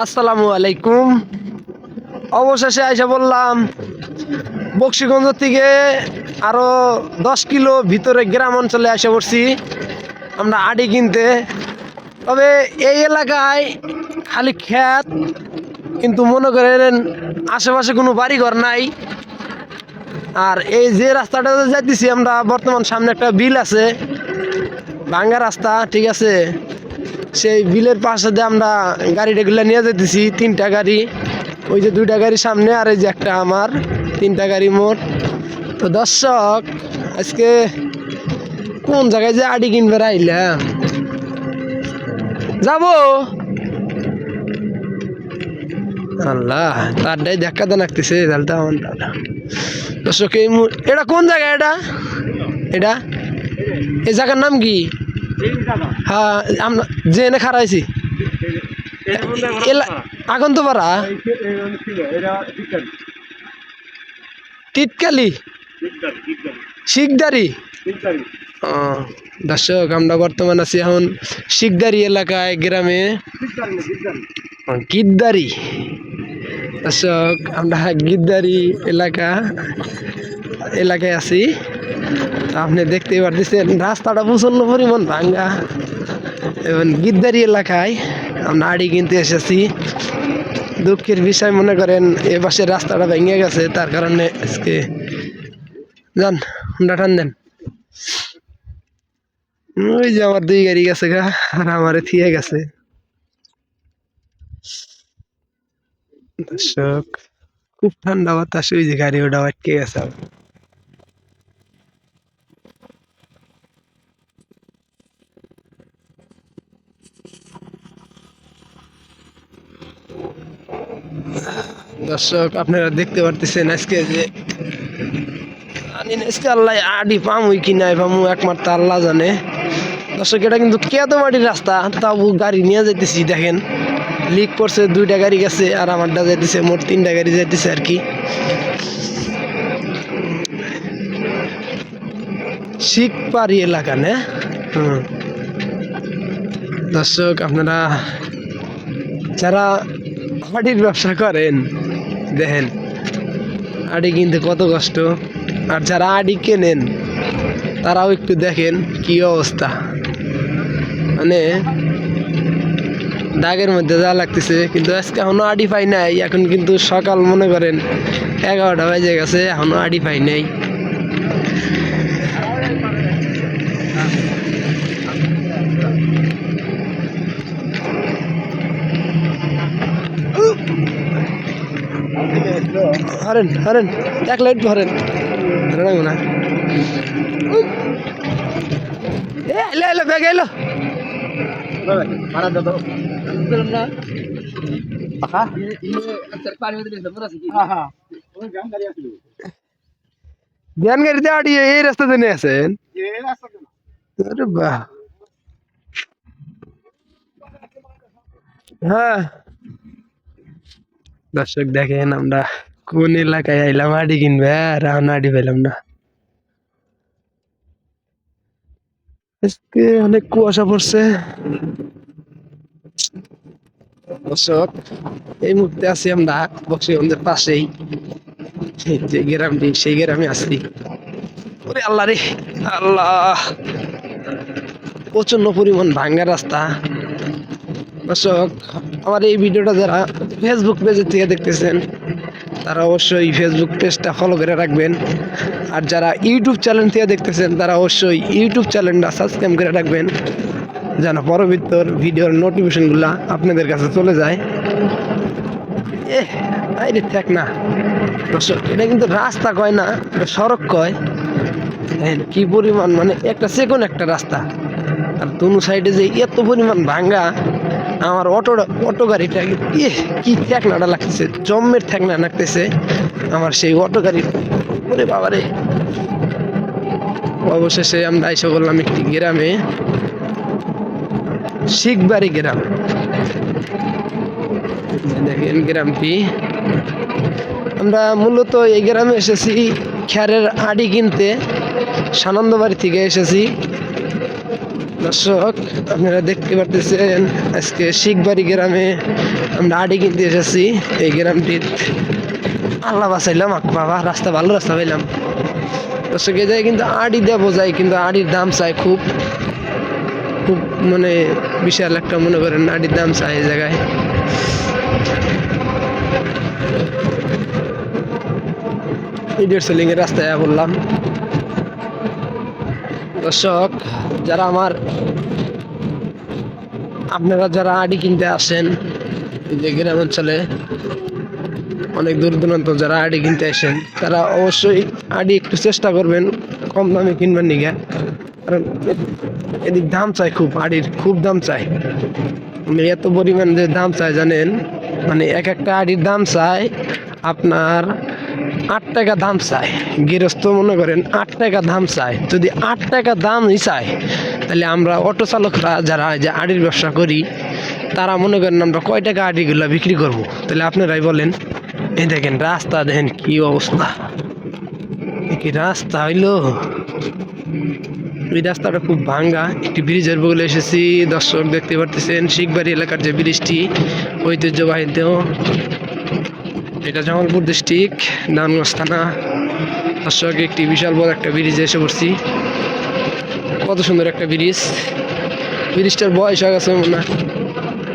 আসসালামু আলাইকুম। অবশেষে আইসা বললাম, বক্সিগঞ্জ থেকে আরও দশ কিলো ভিতরে গ্রাম অঞ্চলে এসে পড়ছি। আমরা আড়ি কিনতে। তবে এই এলাকায় খালি ক্ষেত, কিন্তু মনে করেন আশেপাশে কোনো বাড়িঘর নাই। আর এই যে রাস্তাটা যাইতেছি, আমরা বর্তমান সামনে একটা বিল আছে। ভাঙ্গা রাস্তা, ঠিক আছে? সেই বিলের পাশে দিয়ে আমরা গাড়িটাগুলো নিয়ে যেতেছি তিনটা গাড়ি। ওই যে দুইটা গাড়ি সামনে আর এই যে একটা আমার, তিনটা গাড়ি মোট। তো দর্শক, আজকে কোন জায়গায় যে আডি কিনবে আইলাম যাব? আল্লাহ, তারটাই দেখা দেন লাগতেছে তাহলে আমার দাদা। দর্শক, এই এটা কোন জায়গা এটা? এটা? এই জায়গার নাম কি? হ্যাঁ আমরা জেনে খারাইছি এখন তো পারা টিটকালি শিকদারি? ও, দর্শক আমরা বর্তমান আছি এখন শিকদারি এলাকায় গ্রামে। গিদ্দারি। দর্শক আমরা গিদ্দারি এলাকা এলাকায় আছি। আপনি দেখতেই পারতেছেন, রাস্তাটা প্রচণ্ড পরিমাণ ভাঙ্গা। এবং গিদ্দারি এলাকায় আমরা কিনতে এসেছি। দুঃখের বিষয় মনে করেন, এ পাশের রাস্তাটা ভেঙে গেছে, তার কারণে আজকে যান, হুন্ডা টান দেন। ওই যে আমার দুই গাড়ি গেছে গা, আর আমার থিয়ে গেছে। দর্শক, খুব ঠান্ডা বাতাস, ওই যে গাড়ি ওটা আটকে গেছে দর্শক, আপনারা দেখতে পারতেছেন আজকে যে জানি না, আজকে আল্লাহ আডি পামুই কি নাই, পামু একমাত্র আল্লাহ জানে। দর্শক, এটা কিন্তু কেতো মাটির রাস্তা, তাও গাড়ি নিয়ে যাইতেছি, দেখেন। লিক করছে দুইটা গাড়ি গেছে, আর আমারটা যাইতেছে, মোট তিনটা গাড়ি যাইতেছে আর কি। শিখপাড়ি এলাকা, না? হুম। দর্শক, আপনারা যারা হাড়ির ব্যবসা করেন দেখেন, আড়ি কিনতে কত কষ্ট। আর যারা আড়ি কেনেন, তারাও একটু দেখেন কি অবস্থা। মানে দাগের মধ্যে যা লাগতেছে, কিন্তু আজকে এখনও আড়ি পাই নাই, এখন কিন্তু সকাল মনে করেন এগারোটা বাজে গেছে এখনও আড়ি পাই নাই। হরেন হরেন এক লাইট হরেন ধরে না। এ এলো এলো ব্যাগ এলো। ধ্যান গাড়িতে আড়িয়ে এই রাস্তাতে নিয়ে আসেন? আরে বাহ হ্যাঁ। দর্শক দেখেন আমরা। কোন এলাকায় আইলাম, আডি কিনবে? আর এখন আডি না। আজকে অনেক কুয়াশা পড়ছে। এই মুহূর্তে আছি আমরা বক্সিগঞ্জের পাশেই। যে গ্রামটি, সেই গ্রামে আছি। ওরে আল্লাহ রে, আল্লাহ। প্রচণ্ড পরিমাণ ভাঙ্গা রাস্তা। দর্শক, আমার এই ভিডিওটা যারা ফেসবুক পেজের থেকে দেখতেছেন তারা অবশ্যই ফেসবুক পেজটা ফলো করে রাখবেন। আর যারা ইউটিউব চ্যানেল থেকে দেখতেছেন, তারা অবশ্যই ইউটিউব চ্যানেলটা সাবস্ক্রাইব করে রাখবেন। যেন পরবর্তী ভিডিওর নোটিফিকেশনগুলো আপনাদের কাছে চলে যায়। এ থাক না। দর্শক, এটা কিন্তু রাস্তা কয় না, এটা সড়ক কয়। কি পরিমাণ মানে একটা সেকেন্ড একটা রাস্তা। আর দুনো সাইডে যে এত পরিমাণ ভাঙ্গা আমার অটো অটো গাড়িটা ইয়ে কি ঠেকনাটা লাগতেছে? জম্মের ঠেকনা লাগতেছে আমার সেই অটো গাড়ির। ওরে বাবারে। অবশেষে আমরা এসে বললাম একটি গ্রামে। শিখবাড়ি গ্রাম। দেখেন গ্রামটি। আমরা মূলত এই গ্রামে এসেছি খ্যারের আড়ি কিনতে। সানন্দ বাড়ি থেকে এসেছি। দর্শক, আপনারা দেখতে পারতেছেন, আজকে শিখবাড়ি গ্রামে আমরা আড়ি কিনতে এসেছি। এই গ্রামটির আল্লাহ বাসাইলাম আক বাবা, রাস্তা ভালো রাস্তা পাইলাম। দর্শক, এই জায়গায় কিন্তু আড়ি দেওয়া যায় কিন্তু আড়ির দাম চাই খুব খুব মানে বিশাল একটা মনে করেন আড়ির দাম চাই এই জায়গায়। রাস্তায় বললাম দর্শক, যারা আমার, আপনারা যারা আড়ি কিনতে আসেন যে গ্রাম অঞ্চলে অনেক দূর দূরান্ত যারা আড়ি কিনতে আসেন, তারা অবশ্যই আড়ি একটু চেষ্টা করবেন কম দামে কিনবেন নিগে। কারণ এদিক দাম চাই খুব, আড়ির খুব দাম চাই। মানে এত পরিমাণ যে দাম চাই, জানেন? মানে এক একটা আড়ির দাম চাই আপনার আট টাকা দাম চায়। গৃহস্থ মনে করেন আট টাকা দাম চায়। যদি আট টাকা দামই চায়, তাহলে আমরা অটো চালকরা যারা যে আড়ির ব্যবসা করি, তারা মনে করেন আমরা কয় টাকা আড়িগুলো বিক্রি করব? তাহলে আপনারাই বলেন, এই দেখেন রাস্তা, দেখেন কি অবস্থা। কি রাস্তা হইল? এই রাস্তাটা খুব ভাঙ্গা। একটি ব্রিজের বগলে এসেছি। দর্শক দেখতে পারতেছেন, শিখবাড়ি এলাকার যে ব্রিজটি ঐতিহ্যবাহিত। এটা জামালপুর ডিস্ট্রিক্ট দানগঞ্জ থানা দর্শক একটি বিশাল বড় একটা ব্রিজ এসে পড়ছি। কত সুন্দর একটা ব্রিজ। ব্রিজটার বয়স হয়ে গেছে মনে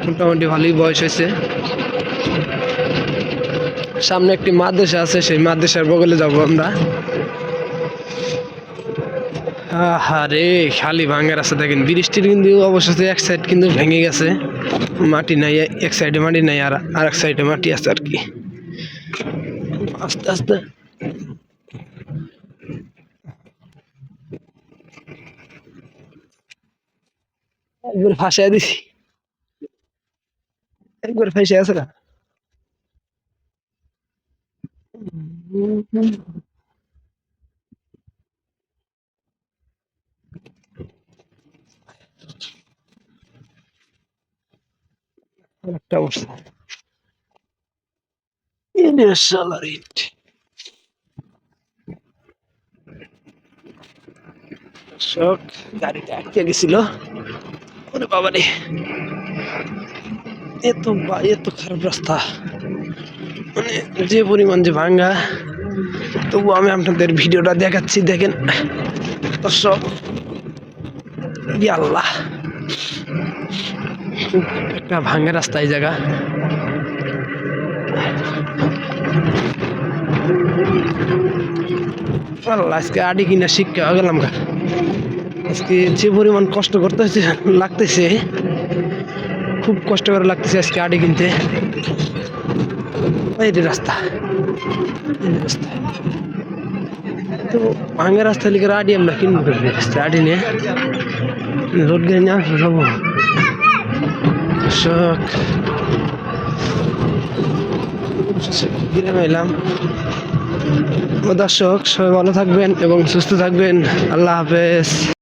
মোটামুটি ভালোই বয়স হয়েছে। সামনে একটি মাদ্রাসা আছে, সেই মাদ্রাসার বগলে যাব আমরা। আরে খালি ভাঙ্গা রাস্তা দেখেন। বৃষ্টির কিন্তু অবশেষে এক সাইড কিন্তু ভেঙে গেছে। মাটি নাই, এক সাইডে মাটি নাই, আর আর এক সাইডে মাটি আছে আর কি। আস্তে আস্তে। একবার ফাঁসিয়ে দিছি। একবার ফাঁসে আছে না? একটা অবস্থা ইন্ডিয়ার স্যালারিট শোক গাড়িটা আটকে গেছিল ওরে বাবা রে এত এত খারাপ রাস্তা মানে যে পরিমাণ যে ভাঙ্গা তবু আমি আপনাদের ভিডিওটা দেখাচ্ছি দেখেন দর্শক আল্লাহ একটা ভাঙ্গা রাস্তা এই জায়গা আল্লাহ আজকে আডি কিনা শিক্ষা হয়ে গেলাম গা। আজকে যে পরিমাণ কষ্ট করতে হচ্ছে লাগতেছে, খুব কষ্ট করে লাগতেছে আজকে আডি কিনতে। এই যে রাস্তা, এই যে রাস্তা। তো ভাঙ্গা রাস্তা লিখে আডি আমরা কিনবো করে রাস্তা আডি নিয়ে। রোড গাড়ি নিয়ে আসব, যাব। গ্রামে এলাম দর্শক সবাই ভালো থাকবেন এবং সুস্থ থাকবেন। আল্লাহ হাফেজ।